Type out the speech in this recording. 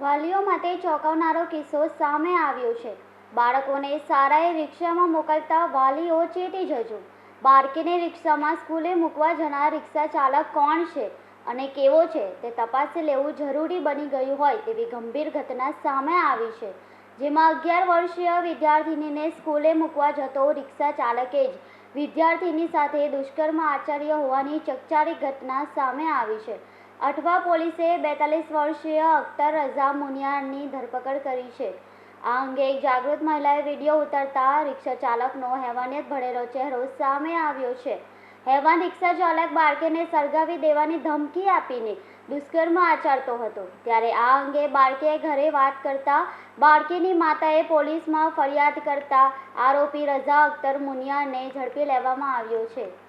વાલીઓ માટે ચોંકાવનારો કિસ્સો સામે આવ્યો છે. બાળકોને સારાએ રિક્ષામાં મોકલતા વાલીઓ ચેતી જજો. બાળકીને રિક્ષામાં સ્કૂલે મૂકવા જનાર રિક્ષા ચાલક કોણ છે અને કેવો છે તે તપાસી લેવું જરૂરી બની ગયું હોય તેવી ગંભીર ઘટના સામે આવી છે. જેમાં અગિયાર વર્ષીય વિદ્યાર્થિનીને સ્કૂલે મૂકવા જતો રિક્ષા ચાલકે જ વિદ્યાર્થીની સાથે દુષ્કર્મ આચર્ય હોવાની ચકચારી ઘટના સામે આવી છે. અઠવા પોલીસે બેતાલીસ વર્ષીય અખ્તર રઝા મુનિયારની ધરપકડ કરી છે. આ અંગે એક જાગૃત મહિલાએ વીડિયો ઉતારતા રિક્ષા ચાલકનો હેવાનિયત ભરેલો ચહેરો સામે આવ્યો છે. હેવાન રિક્ષા ચાલક બાળકીને સળગાવી દેવાની ધમકી આપીને દુષ્કર્મ આચરતો હતો. ત્યારે આ અંગે બાળકીએ ઘરે વાત કરતા બાળકીની માતાએ પોલીસમાં ફરિયાદ કરતા આરોપી રઝા અખ્તર મુનિયાને ઝડપી લેવામાં આવ્યો છે.